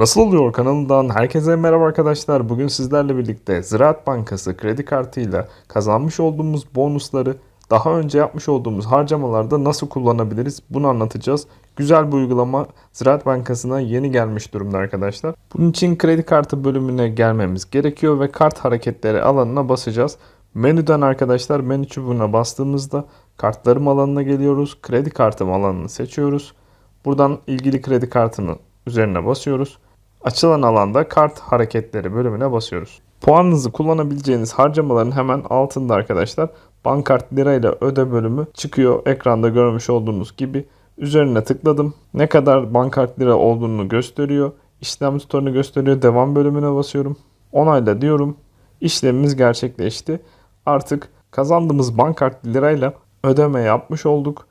Nasıl oluyor kanalından herkese merhaba arkadaşlar. Bugün sizlerle birlikte Ziraat Bankası kredi kartıyla kazanmış olduğumuz bonusları daha önce yapmış olduğumuz harcamalarda nasıl kullanabiliriz bunu anlatacağız. Güzel bir uygulama Ziraat Bankası'na yeni gelmiş durumda arkadaşlar. Bunun için kredi kartı bölümüne gelmemiz gerekiyor ve kart hareketleri alanına basacağız. Menüden arkadaşlar menü çubuğuna bastığımızda kartlarım alanına geliyoruz. Kredi kartım alanını seçiyoruz. Buradan ilgili kredi kartını üzerine basıyoruz. Açılan alanda kart hareketleri bölümüne basıyoruz. Puanınızı kullanabileceğiniz harcamaların hemen altında arkadaşlar bankart lirayla öde bölümü çıkıyor. Ekranda görmüş olduğunuz gibi üzerine tıkladım. Ne kadar bankart lira olduğunu gösteriyor. İşlem tutarını gösteriyor. Devam bölümüne basıyorum. Onayla diyorum. İşlemimiz gerçekleşti. Artık kazandığımız bankart lirayla ödeme yapmış olduk.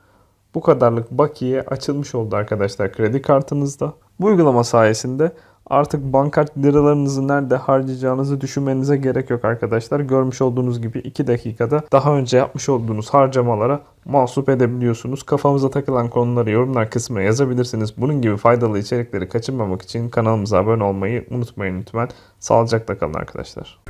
Bu kadarlık bakiye açılmış oldu arkadaşlar kredi kartınızda. Bu uygulama sayesinde artık bankart liralarınızı nerede harcayacağınızı düşünmenize gerek yok arkadaşlar. Görmüş olduğunuz gibi 2 dakikada daha önce yapmış olduğunuz harcamalara mahsup edebiliyorsunuz. Kafanıza takılan konuları yorumlar kısmına yazabilirsiniz. Bunun gibi faydalı içerikleri kaçırmamak için kanalımıza abone olmayı unutmayın lütfen. Sağlıcakla kalın arkadaşlar.